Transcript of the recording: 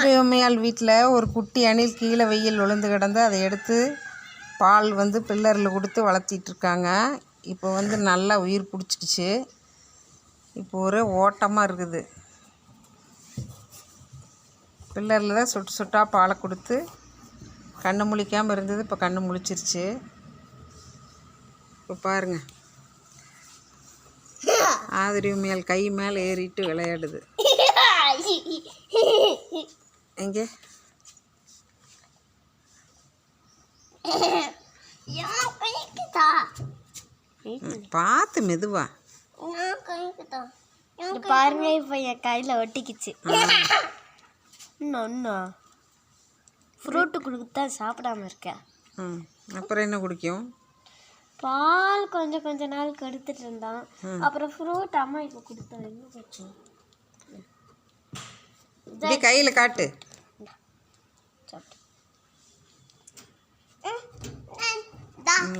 ஆதிரியம்மையால் வீட்டில் ஒரு குட்டி அணில் கீழே வெயில் விழுந்து கிடந்து அதை எடுத்து பால் வந்து பில்லரில் கொடுத்து வளர்த்திட்ருக்காங்க. இப்போ வந்து நல்லா உயிர் பிடிச்சிக்கிச்சு இப்போ ஒரே ஓட்டமாக இருக்குது. பில்லரில் தான் சுட்டு சுட்டாக பாலை கொடுத்து கண்ணு முழிக்காமல் இருந்தது இப்போ கண்ணு முழிச்சிருச்சு. இப்போ பாருங்கள் ஆதிரி மேல் கை மேலே ஏறிட்டு விளையாடுது. எங்கே? பார்த்து மெதுவா. பாருங்க இப்போ என் கையில் ஒட்டிக்கிச்சு. இன்னும் ஃப்ரூட்டு கொடுத்தா சாப்பிடாம இருக்கேன் ம். அப்புறம் என்ன குடிக்கும்? பால் கொஞ்சம் கொஞ்ச நாள் கெடுத்துட்டு இருந்தான். அப்புறம் ஃப்ரூட் அம்மா இப்போ கொடுத்தா கொஞ்சம் இப்படி கையில் காட்டு. 응.